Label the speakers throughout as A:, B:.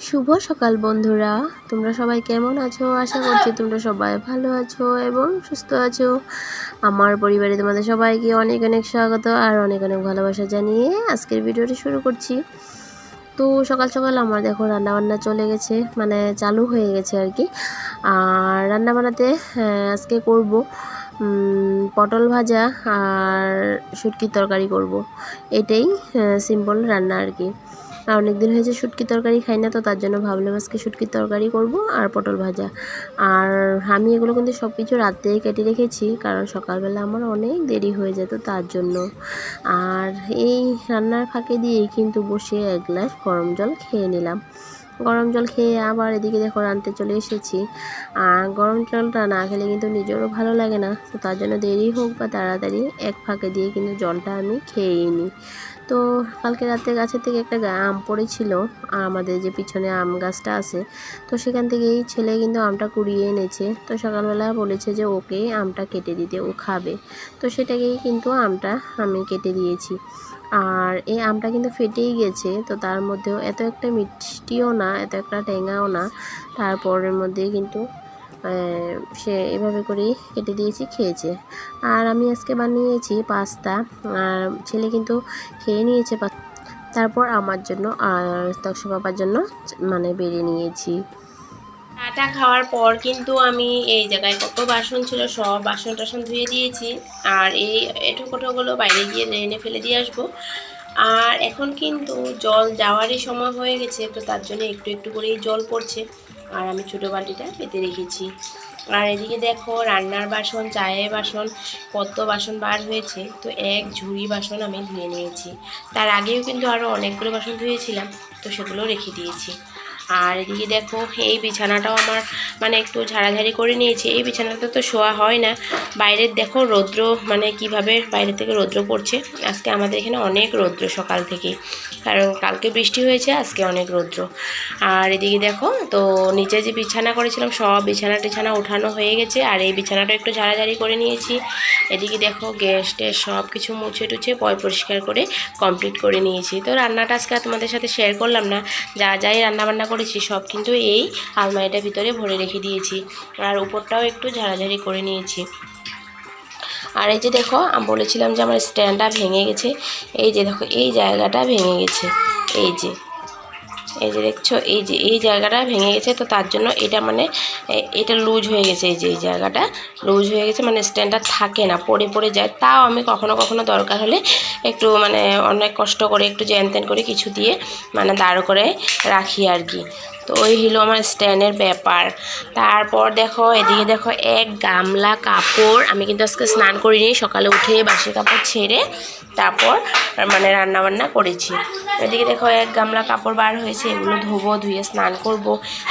A: শুভ সকাল বন্ধুরা। তোমরা সবাই কেমন আছো? আশা করছি তোমরা সবাই ভালো আছো এবং সুস্থ আছো। আমার পরিবারে তোমাদের সবাইকে অনেক অনেক স্বাগত আর অনেক অনেক ভালোবাসা জানিয়ে আজকের ভিডিওটি শুরু করছি। তো সকাল সকাল আমার দেখো রান্নাবান্না চলে গেছে মানে চালু হয়ে গেছে আর কি। আর রান্না বান্নাতে হ্যাঁ, আজকে করব পটল ভাজা আর শুটকির তরকারি করব। এটাই সিম্পল রান্না আর কি। আর অনেক দিন হয়েছে শুটকি তরকারি খাই না, তো তার জন্য ভাবলাম আজকে শুটকির তরকারি করব আর পটল ভাজা। আর আমি এগুলো কিন্তু সব কিছু রাত্রেই কেটে রেখেছি, কারণ সকালবেলা আমার অনেক দেরি হয়ে যেত তার জন্য। আর এই রান্নার ফাঁকে দিয়েই কিন্তু বসে এক গ্লাস গরম জল খেয়ে নিলাম। গরম জল খেয়ে আবার এদিকে দেখো রানতে চলে এসেছি। আর গরম জলটা না খেলে কিন্তু নিজেরও ভালো লাগে না, তো তার জন্য দেরি হোক বা তাড়াতাড়ি এক ফাঁকে দিয়ে কিন্তু জলটা আমি খেয়েই নিই। তো কালকে রাতে গাছের থেকে একটা আম পড়েছিল, আর আমাদের যে পিছনে আম গাছটা আছে, তো সেখান থেকেই ছেলে কিন্তু আমটা কুড়িয়ে এনেছে। তো সকালবেলা বলেছে যে ওকে আমটা কেটে দিতে, ও খাবে। তো সেটাকেই কিন্তু আমটা আমি কেটে দিয়েছি। আর এই আমটা কিন্তু ফেটেই গেছে, তো তার মধ্যেও এত একটা মিষ্টিও না, এত একটা টেঙাও না। তারপরের মধ্যে কিন্তু সে এভাবে করেই কেটে দিয়েছি, খেয়েছে। আর আমি আজকে বানিয়েছি পাস্তা। আর ছেলে কিন্তু খেয়ে নিয়েছে তারপর আমার জন্য আর তক্ষ বাবার জন্য মানে বেড়ে নিয়েছি। চাটা খাওয়ার পর কিন্তু আমি এই জায়গায় কত বাসন ছিল, সব বাসন টাসন ধুয়ে দিয়েছি। আর এই এঠোকোটোগুলো বাইরে গিয়ে ড্রেনে ফেলে দিয়ে আসব। আর এখন কিন্তু জল যাওয়ারই সময় হয়ে গেছে, তো তার জন্য একটু একটু করেই জল পড়ছে। আর আমি ছোটো বালতিটা পেতে রেখেছি। আর এদিকে দেখো রান্নার বাসন, চায়ের বাসন কত বাসন বার হয়েছে। তো এক ঝুড়ি বাসন আমি ধুয়ে নিয়েছি। তার আগেও কিন্তু আরও অনেকগুলো বাসন ধুয়েছিলাম, তো সেগুলো রেখে দিয়েছি। আর এদিকে দেখো এই বিছানাটাও আমার মানে একটু ঝাড়াঝাড়ি করে নিয়েছি। এই বিছানাটা তো শোয়া হয় না। বাইরের দেখো রৌদ্র মানে কীভাবে বাইরে থেকে রৌদ্র পড়ছে। আজকে আমাদের এখানে অনেক রৌদ্র সকাল থেকে কারণ কালকে বৃষ্টি হয়েছে, আজকে অনেক রৌদ্র। আর এদিকে দেখো, তো নিচে যে বিছানা করেছিলাম, সব বিছানা টিছানা ওঠানো হয়ে গেছে। আর এই বিছানাটা একটু ঝাড়াঝাড়ি করে নিয়েছি। এদিকে দেখো, গ্যাস ট্যাস সব কিছু মুছে টুছে পয় পরিষ্কার করে কমপ্লিট করে নিয়েছি। তো রান্নাটা আজকে তোমাদের সাথে শেয়ার করলাম না। যা যাই রান্নাবান্না করেছি, সব কিন্তু এই আলমারিটার ভিতরে ভরে রেখে দিয়েছি। আর উপরটাও একটু ঝাড়াঝাড়ি করে নিয়েছি। আর এই যে দেখো, আমি বলেছিলাম যে আমার স্ট্যান্ডটা ভেঙে গেছে। এই যে দেখো, এই জায়গাটা ভেঙে গেছে। এই যে। এই যে দেখছ, এই যে, এই জায়গাটা ভেঙে গেছে, তো তার জন্য এটা মানে এটা লুজ হয়ে গেছে, এই যে, এই জায়গাটা লুজ হয়ে গেছে মানে স্ট্যান্ডটা থাকে না, পড়ে পড়ে যায়। তাও আমি কখনো কখনো দরকার হলে একটু মানে অনেক কষ্ট করে একটু জ্যান ত্যান করে কিছু দিয়ে মানে দাঁড় করে রাখি আর কি। তো ওই হলো আমার স্ট্যান্ডের ব্যাপার। তারপর দেখো, এদিকে দেখো এক গামলা কাপড়, আমি কিন্তু আজকে স্নান করিনি, সকালে উঠে বাসি কাপড় ছেড়ে তারপর মানে রান্না বান্না করেছি। এদিকে দেখো এক গামলা কাপড় বার হয়েছে এগুলো ধোবো ধুয়ে স্নান করব।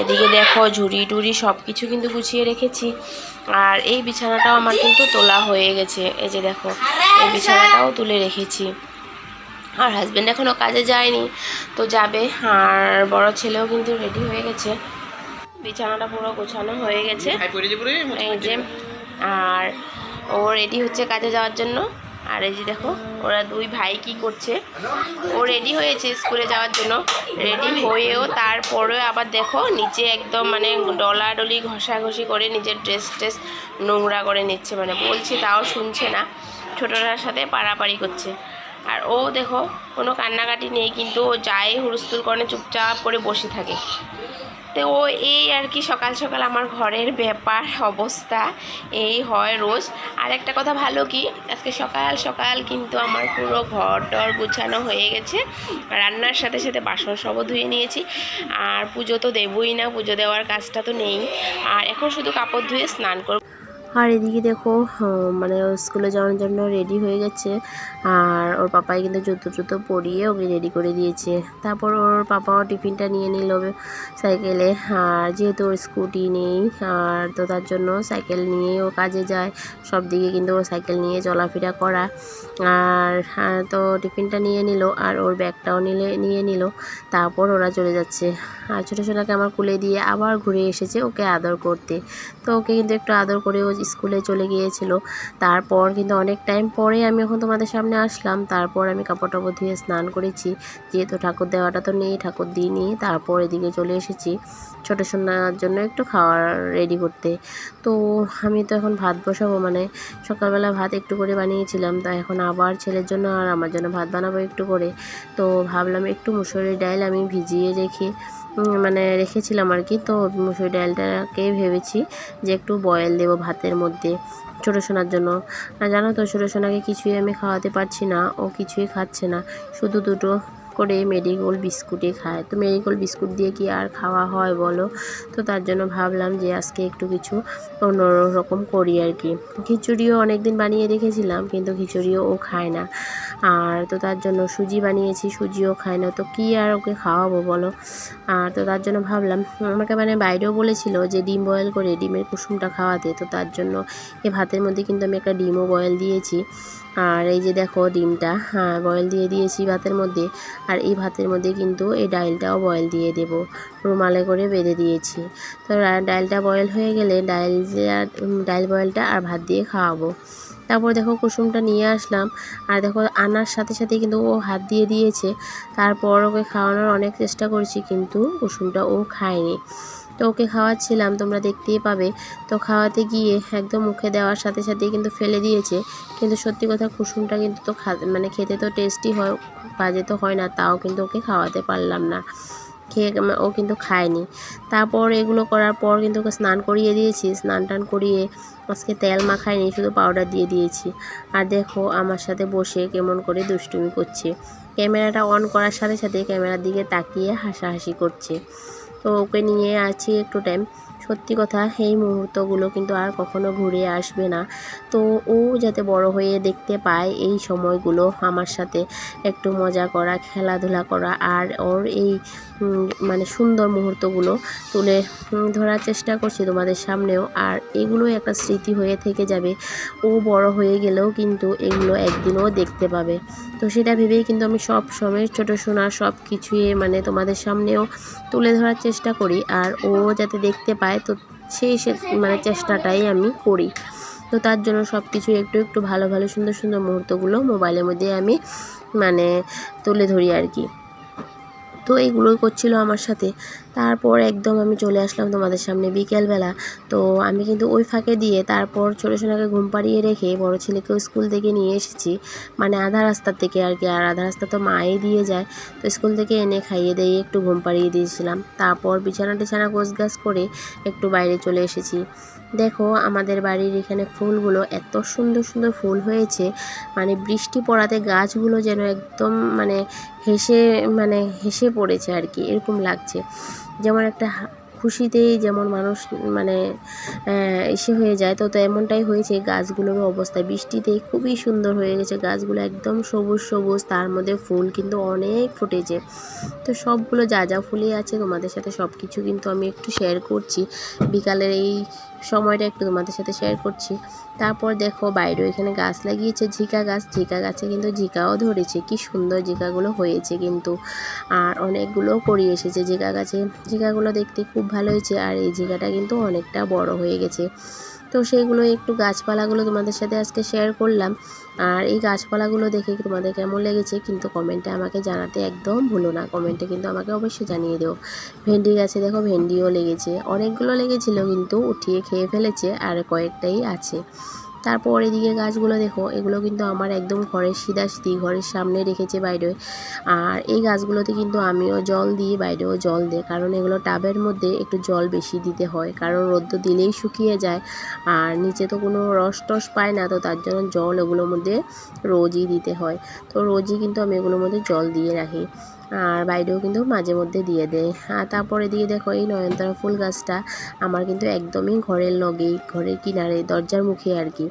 A: এদিকে দেখো ঝুড়ি টুড়ি সব কিছু কিন্তু গুছিয়ে রেখেছি। আর এই বিছানাটাও আমার কিন্তু তোলা হয়ে গেছে। এই যে দেখো এই বিছানাটাও তুলে রেখেছি। আর হাজব্যান্ড এখনও কাজে যায়নি তো যাবে। আর বড় ছেলেও কিন্তু রেডি হয়ে গেছে। বিছানাটা পুরো গোছানো হয়ে গেছে। এই যে আর ও রেডি হচ্ছে কাজে যাওয়ার জন্য। আর এই যে দেখো, ওরা দুই ভাই কি করছে? ও রেডি হয়েছে স্কুলে যাওয়ার জন্য। রেডি হয়েও তারপরেও আবার দেখো, নিচে একদম মানে ডলাডলি ঘষাঘষি করে নিজের ড্রেস ট্রেস নোংরা করে নিচ্ছে। মানে বলছি তাও শুনছে না। ছোটটার সাথে পাড়াপাড়ি করছে। আর ও দেখো, কোনো কান্নাকাটি নেই, কিন্তু ও যায় হুলস্থুল করে চুপচাপ করে বসে থাকে। তো এই আর কি সকাল সকাল আমার ঘরের ব্যাপার অবস্থা, এই হয় রোজ। আর একটা কথা ভালো কি, আজকে সকাল সকাল কিন্তু আমার পুরো ঘর টর গুছানো হয়ে গেছে। রান্নার সাথে সাথে বাসন সবও ধুয়ে নিয়েছি। আর পুজো তো দেবই না, পুজো দেওয়ার কাজটা তো নেই। আর এখন শুধু কাপড় ধুয়ে স্নান করব। আর এদিকে দেখো মানে স্কুলে যাওয়ার জন্য রেডি হয়ে গেছে। আর ওর পাপাই কিন্তু জুতো টুতো পরিয়ে ওকে রেডি করে দিয়েছে। তারপর ওর পাপাও টিফিনটা নিয়ে নিল সাইকেলে আর যেহেতু ওর স্কুটি নেই, আর তো তার জন্য সাইকেল নিয়েই ও কাজে যায়। সব দিকে কিন্তু ও সাইকেল নিয়ে চলাফেরা করা। আর আর তো টিফিনটা নিয়ে নিল, আর ওর ব্যাগটাও নিলে, নিয়ে নিল। তারপর ওরা চলে যাচ্ছে। আর ছোটো ছোটোকে আমার কুলে দিয়ে আবার ঘুরে এসেছে ওকে আদর করতে। তো ওকে কিন্তু একটু আদর করে ও স্কুলে চলে গিয়েছিল। তারপর কিন্তু অনেক টাইম পরে আমি এখন তোমাদের সামনে আসলাম। তারপর আমি কাপড় টাপড় ধুয়ে স্নান করেছি। যেহেতু ঠাকুর দেওয়াটা তো নেই, ঠাকুর দিইনি। তারপর এদিকে চলে এসেছি ছোটো সোনার জন্য একটু খাওয়ার রেডি করতে। তো আমি তো এখন ভাত বসাবো মানে সকালবেলা ভাত একটু করে বানিয়েছিলাম। তা এখন আবার ছেলের জন্য আর আমার জন্য ভাত বানাবো একটু করে। তো ভাবলাম একটু মুসুরির ডাল আমি ভিজিয়ে রেখে মানে রেখেছিলাম আর কি। তো মুসুরি ডালটাকে ভেবেছি যে একটু বয়েল দেবো ভাতের মধ্যে ছোটো সোনার জন্য। আর জানো তো, ছোটো সোনাকে কিছুই আমি খাওয়াতে পারছি না, ও কিছুই খাচ্ছে না। শুধু দুটো করে মেরিগোল বিস্কুটে খায়। তো মেরিগোল বিস্কুট দিয়ে কি আর খাওয়া হয় বলো? তো তার জন্য ভাবলাম যে আজকে একটু কিছু অন্য রকম করি আর কি। খিচুড়িও অনেক দিন বানিয়ে রেখেছিলাম, কিন্তু খিচুড়িও ও খায় না। আর তো তার জন্য সুজি বানিয়েছি, সুজিও খায় না। তো কি আর ওকে খাওয়াবো বলো? আর তো তার জন্য ভাবলাম, আমাকে মানে বাইরেও বলেছিল যে ডিম বয়েল করে ডিমের কুসুমটা খাওয়াতে। তো তার জন্য এ ভাতের মধ্যে কিন্তু আমি একটা ডিমও বয়েল দিয়েছি। আর এই যে দেখো ডিমটা হ্যাঁ বয়েল দিয়ে দিয়েছি ভাতের মধ্যে। আর এই ভাতের মধ্যে কিন্তু এই ডাইলটাও বয়েল দিয়ে দেব। রুমালে করে বেঁধে দিয়েছি। তো ডাইলটা বয়েল হয়ে গেলে ডাইল ডাইল বয়েলটা আর ভাত দিয়ে খাওয়াবো। তারপর দেখো কুসুমটা নিয়ে আসলাম। আর দেখো আনার সাথে সাথে কিন্তু ও হাত দিয়ে দিয়েছে। তারপর ওকে খাওয়ানোর অনেক চেষ্টা করেছি কিন্তু কুসুমটা ও খায়নি। তো ওকে খাওয়াচ্ছিলাম, তোমরা দেখতেই পাবে। তো খাওয়াতে গিয়ে একদম মুখে দেওয়ার সাথে সাথে কিন্তু ফেলে দিয়েছে। কিন্তু সত্যি কথা কুসুমটা কিন্তু তো মানে খেতে তো টেস্টি হয়, বাজে তো হয় না, তাও কিন্তু ওকে খাওয়াতে পারলাম না। খেয়ে ও কিন্তু খায়নি। তারপর এগুলো করার পর কিন্তু ওকে স্নান করিয়ে দিয়েছি। স্নান টান করিয়ে আজকে তেল মাখায়নি শুধু পাউডার দিয়ে দিয়েছি। আর দেখো আমার সাথে বসে কেমন করে দুষ্টুমি করছে। ক্যামেরাটা অন করার সাথে সাথে ক্যামেরার দিকে তাকিয়ে হাসাহাসি করছে। তো ওকে নিয়ে আছি একটু টাইম সত্যি কথা, সেই মুহূর্তগুলো কিন্তু আর কখনো ঘুরে আসবে না। তো ও যাতে বড় হয়ে দেখতে পায় এই সময়গুলো আমার সাথে একটু মজা করা, খেলাধুলা করা আর ওর এই মানে সুন্দর মুহূর্তগুলো তুলে ধরার চেষ্টা করছি তোমাদের সামনেও। আর এগুলোই একটা স্মৃতি হয়ে থেকে যাবে। ও বড় হয়ে গেলেও কিন্তু এগুলো একদিনও দেখতে পাবে। তো সেটা ভেবেই কিন্তু আমি সব সময় ছোটো সোনা সব কিছুই মানে তোমাদের সামনেও তুলে ধরার চেষ্টা করি। আর ও যাতে দেখতে পায় তো সেই সে মানে চেষ্টাটাই আমি করি। তো তার জন্য সব কিছু একটু একটু ভালো ভালো, সুন্দর সুন্দর মুহূর্তগুলো মোবাইলের মধ্যে আমি মানে তুলে ধরি আর কি। তো এইগুলোই করছিল আমার সাথে। তারপর একদম আমি চলে আসলাম তোমাদের সামনে বিকেলবেলা। তো আমি কিন্তু ওই ফাঁকে দিয়ে তারপর ছোটো সোনাকে ঘুম পাড়িয়ে রেখে বড় ছেলেকেও স্কুল থেকে নিয়ে এসেছি। মানে আধা রাস্তার থেকে আর কি, আর আধা রাস্তা তো মাই দিয়ে যায়। তো স্কুল থেকে এনে খাইয়ে দিয়ে একটু ঘুম পাড়িয়ে দিয়েছিলাম। তারপর বিছানা টিছানা গোছগাছ করে একটু বাইরে চলে এসেছি। দেখো, আমাদের বাড়ির এখানে ফুলগুলো এত সুন্দর সুন্দর ফুল হয়েছে। মানে বৃষ্টি পড়াতে গাছগুলো যেন একদম মানে হেসে মানে হেসে পড়েছে আর কি, এরকম লাগছে। যেমন একটা খুশিতেই যেমন মানুষ মানে এসে হয়ে যায়, তো তো এমনটাই হয়েছে। গাছগুলোর অবস্থা বৃষ্টিতে খুবই সুন্দর হয়ে গেছে। গাছগুলো একদম সবুজ সবুজ, তার মধ্যে ফুল কিন্তু অনেক ফুটেছে। তো সবগুলো যা যা ফুলই আছে তোমাদের সাথে সব কিছু কিন্তু আমি একটু শেয়ার করছি। বিকালের এই সময়টা একটু তোমাদের সাথে শেয়ার করছি। তারপর দেখো বাইরে এখানে গাছ লাগিয়েছে ঝিকা গাছ। ঝিকা গাছে কিন্তু ঝিকাও ধরেছে। কি সুন্দর ঝিকাগুলো হয়েছে কিন্তু। আর অনেকগুলো করিয়ে এসেছে ঝিকা গাছে। ঝিকাগুলো দেখতে খুব ভালো হয়েছে। আর এই ঝিকাটা কিন্তু অনেকটা বড় হয়ে গেছে। তো সেইগুলো একটু গাছপালাগুলো তোমাদের সাথে আজকে শেয়ার করলাম। আর এই গাছপালাগুলো দেখে তোমাদের কেমন লেগেছে কিন্তু কমেন্টে আমাকে জানাতে একদম ভুলো না। কমেন্টে কিন্তু আমাকে অবশ্যই জানিয়ে দেবো ভেন্ডি গাছে দেখো ভেন্ডিও লেগেছে। অনেকগুলো লেগেছিলো কিন্তু উঠিয়ে খেয়ে ফেলেছে আর কয়েকটাই আছে। তারপর এদিকে গাছগুলো দেখো, এগুলো কিন্তু আমার একদম ঘরের সিধাসিধি ঘরের সামনে রেখেছে বাইরে। আর এই গাছগুলোতে কিন্তু আমিও জল দিই, বাইরেও জল দিই, কারণ এগুলো টাবের মধ্যে একটু জল বেশি দিতে হয়, কারণ রোদ্দ দিলেই শুকিয়ে যায়। আর নিচে তো কোনো রস টস পায় না, তো তার জন্য জল এগুলোর মধ্যে রোজই দিতে হয়। তো রোজই কিন্তু আমি এগুলোর মধ্যে জল দিয়ে রাখি। আর বাইরেও কিন্তু মাঝে মধ্যে দিয়ে দেয়। আর তারপরে দিয়ে দেখো এই নয়নতারা ফুল গাছটা আমার কিন্তু একদমই ঘরের লগেই ঘরের কিনারে, দরজার মুখে আর কি।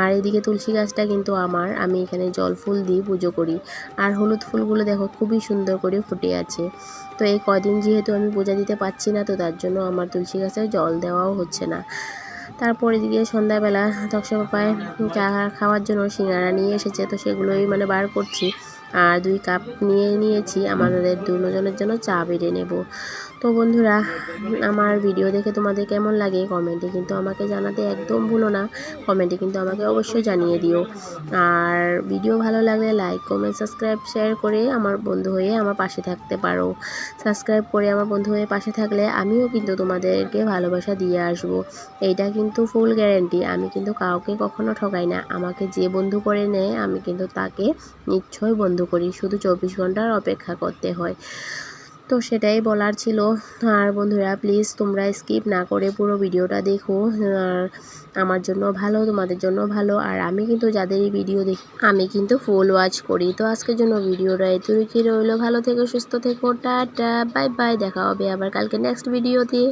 A: আর এদিকে তুলসী গাছটা কিন্তু আমার, আমি এখানে জল ফুল দিয়ে পুজো করি। আর হলুদ ফুলগুলো দেখো খুবই সুন্দর করে ফুটে আছে। তো এই কদিন যেহেতু আমি পূজা দিতে পারছি না, তো তার জন্য আমার তুলসী গাছে জল দেওয়াও হচ্ছে না। তারপরে এদিকে সন্ধ্যাবেলা তক্সা পাপায় চা খাওয়ার জন্য সিঙ্গারা নিয়ে এসেছে, তো সেগুলোই মানে বার করছি। আর দুই কাপ নিয়ে নিয়েছি। আমাদের দুজনের জন্য চা বেড়ে নেব। তো বন্ধুরা, আমার ভিডিও দেখে তোমাদের কেমন লাগে? কমেন্টে কিন্তু আমাকে জানাতে একদম ভুলো না। কমেন্টে কিন্তু আমাকে অবশ্যই জানিয়ে দিও। আর ভিডিও ভালো লাগলে লাইক কমেন্ট সাবস্ক্রাইব শেয়ার করে আমার বন্ধু হয়ে আমার পাশে থাকতে পারো। সাবস্ক্রাইব করে আমার বন্ধু হয়ে পাশে থাকলে আমিও কিন্তু তোমাদেরকে ভালোবাসা দিয়ে আসব। এইটা কিন্তু ফুল গ্যারেন্টি আমি কিন্তু কাউকে কখনো ঠকাই না। আমাকে যে বন্ধু করে নেয়, আমি কিন্তু তাকে নিশ্চয় বন্ধু করি। শুধু চব্বিশ ঘণ্টার অপেক্ষা করতে হয়। তো সেটাই বলার ছিল। আর বন্ধুরা প্লিজ তোমরা স্কিপ না করে পুরো ভিডিওটা দেখো। আর আমার জন্য ভালো, তোমাদের জন্য ভালো। আর আমি কিন্তু যাদেরই ভিডিও দেখি, আমি কিন্তু ফুল ওয়াচ করি। তো আজকের জন্য ভিডিওটা এতটুকুই রইল। ভালো থেকো, সুস্থ থেকো। টাটা বাই বাই দেখা হবে আবার কালকে নেক্সট ভিডিওতে